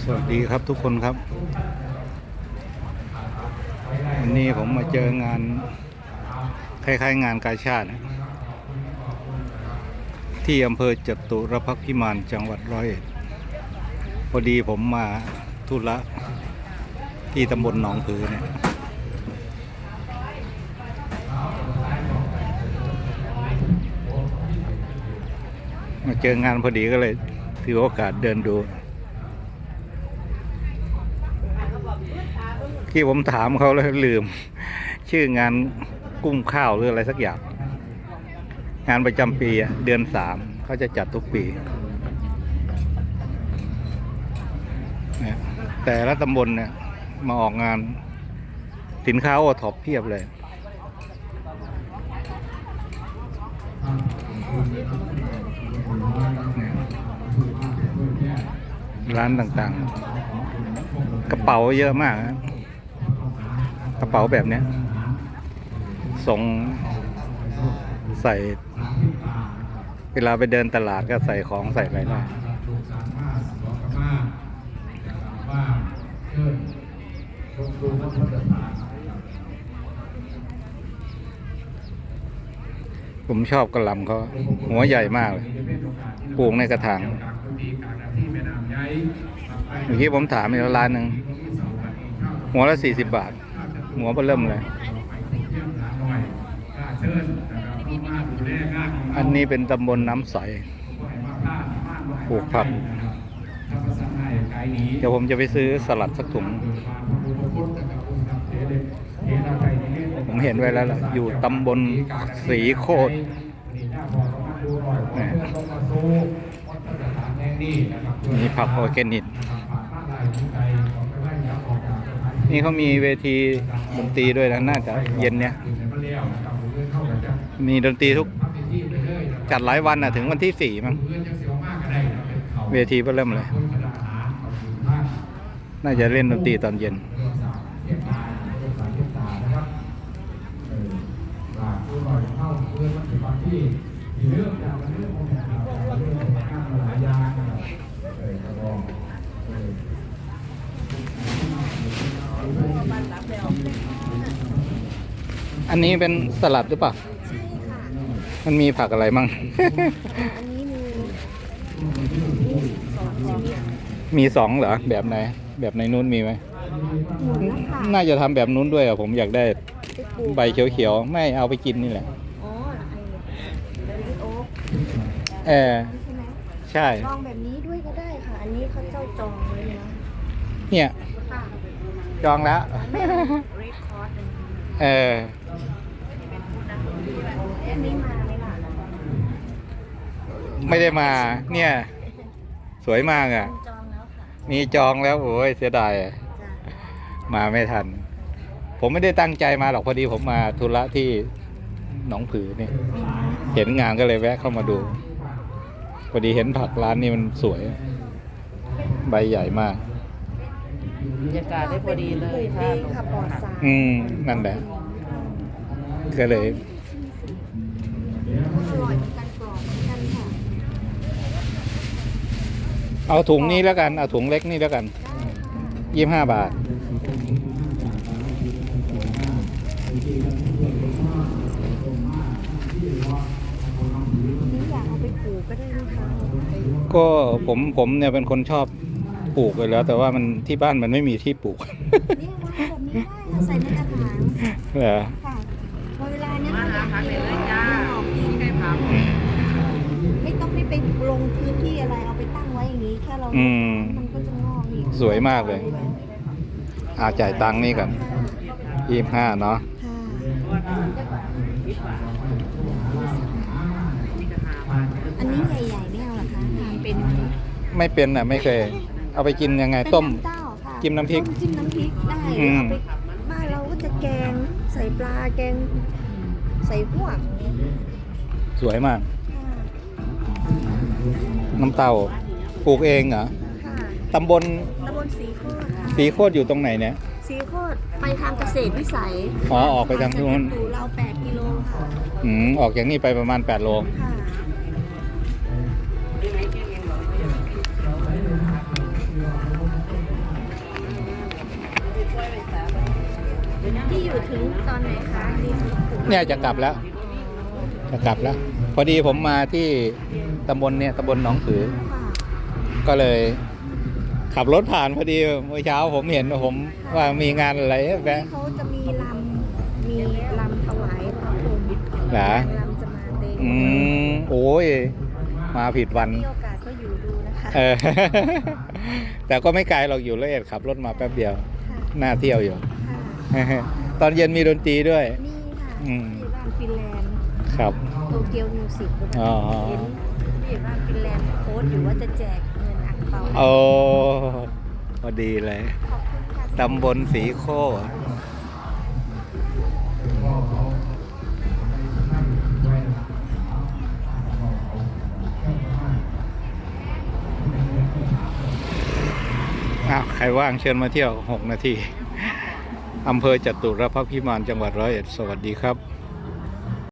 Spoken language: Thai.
สวัสดีครับทุกคนครับ วันนี้ผมมาเจองาน คล้ายๆ งานกาชาตินะที่อำเภอจตุรพักษ์พิมานจังหวัดร้อยเอ็ดพอดีผมมาธุระที่ตำบลหนองผือเนี่ย เจองานพอดีก็เลยถือโอกาสเดินดู ที่ผมถามเขาแล้วลืม ชื่องานกุ้งข้าวหรืออะไรสักอย่าง งานประจำปีเดือนสามเขาจะจัดทุกปีแต่ละตำบลเนี่ยมาออกงานสินค้าโอท็อปเพียบเลย ร้านต่างๆ กระเป๋าเยอะมากนะกระเป๋าแบบเนี้ยส่งใส่ เวลาไปเดินตลาดก็ใส่ของใส่อะไรได้ผมชอบกระลำเขาหัวใหญ่มากเลย ปลูกในกระถางเมื่อกี้ผมถามอีกร้านหนึ่งหัวละสี่สิบบาท หัวเบอเริ่มเลย อันนี้เป็นตำบลน้ำใสปลูกผักเดี๋ยวผมจะไปซื้อสลัดสักถุง ผมเห็นไว้แล้วล่ะ อยู่ตำบลสีโคตร แหมมีผักออร์แกนิกนี่เขามีเวทีดนตรีด้วยนะน่าจะเย็นเนี้ยมีดนตรีทุกจัดหลายวันอะถึงวันที่สี่มั้งเวทีเพิ่งเริ่มเลย น่าจะเล่นดนตรีตอนเย็นอั นนี้เป็นสลัดหรือเปล่า ใช่ค่ะ มันมีผักอะไรมั่ง อันนี้มีสองชนิดมีสองเหรอ แบบไหน แบบในนู้นมีไหม หมุนนะคะน่าจะทำแบบนู้นด้วยอะผมอยากได้ไปปลูกใบเขียวๆ ไม่เอาไปกินนี่แหละ อ๋อไอ้เบบี้โอ๊กเออ ใช่ไหมใช่ ลองแบบนี้ด้วยก็ได้ค่ะ อันนี้เขาเจ้าจองไว้นะเนี่ย ค่ะจองแล้วแม่เรดคอร์ด เอออันนี้มาไหมล่ะไม่ได้มา เนี่ย สวยมากอะจองแล้วค่ะมีจองแล้วโอ้ยเสียดายอะจ้ะมาไม่ทัน ผมไม่ได้ตั้งใจมาหรอกพอดีผมมาธุระที่หนองผือนี่เห็นงานก็เลยแวะเข้ามาดู พอดีเห็นผักร้านนี้มันสวย ใบใหญ่มาก บรรยากาศได้พอดีเลยปถ้าลูกเองค่ะปลอดสารอืม นั่นแหละ ก็เลย อร่อยเหมือนกันกรอบเหมือนกันค่ะเอาถุงนี้แล้วกัน เอาถุงเล็กนี่แล้วกันได้ค่ะยี่ห้าบาทนี่อยากเอาไปปลูกก็ได้นะคะก็ผมผมเนี่ยเป็นคนชอบ ปลูกไปแล้ว แต่ว่ามันที่บ้านมันไม่มีที่ปลูกนี่วางแบบนี้ได้ค่ะใส่ในกระถางเหรอค่ะพอเวลาเนี้ยมาเราอหายากพักกินเลยเลยจ้าออกกินไก่ผักอืม ไม่ต้องไม่ไปลงพื้นที่อะไรเอาไปตั้งไว้อย่างนี้แค่เราอืมมันก็จะงอกอีกสวยมากเลย อาจ่ายตังค์นี่กันยี่ห้าเนาะค่ะอันนี้ใหญ่ๆไม่เอาหรอคะทานเป็นไหมไม่เป็นอะ ไม่เคย เอาไปกินยังไงต้ม เป็นน้ำเต้าค่ะจิ้มน้ำพริกต้จิ้มน้ำพริกได้อืมเอาไปบ้านเราก็จะแกงใส่ปลาแกงใส่พวกสวยมากค่ะน้ำเต้าปลูกเองเหรอค่ะตำบลตำบลสีโคตรค่ะสีโคตรอยู่ตรงไหนเนี่ย สีโคตรไปทางเกษตรวิสัยอ๋อออกไปทางนู้น อยู่เรา8กิโลค่ะอืมออกจากนี่ไปประมาณ 8 โล ค่ะ อยู่ถึงตอนไหนคะดีถึงเนี่ยจะกลับแล้ว จะกลับแล้ว พอดีผมมาที่ตำบลเนี่ยตำบลหนองผือค่ะก็เลย ขับรถผ่านพอดีเมื่อเช้าผมเห็นผมว่ามีงานอะไรแวะเขาจะมีลำมีลำถวายพระพรหมเหรอลำจะมาเต็มอืมโอ้ยมาผิดวันมีโอกาสก็อยู่ดูนะคะเออแต่ก็ไม่ไกลหรอกอยู่ละเอียดขับรถมาแป๊บเดียวค่ะน่าเที่ยวอยู่ค่ะ ตอนเย็นมีดนตรีด้วยนี่ค่ะอืม ที่บ้านฟินแลนด์ครับ โตเกียวมิวสิกอ๋อเห็นที่บ้านฟินแลนด์โพสต์อยู่ว่าจะแจกเงินอ่างเปาโอ้พอดีเลย ขอบคุณค่ะตำบลสีโคตรอ้าว ใครว่างเชิญมาเที่ยว 6 นาที อำเภอจตุรพักษ์พิมานจังหวัดร้อยเอ็ด สวัสดีครับ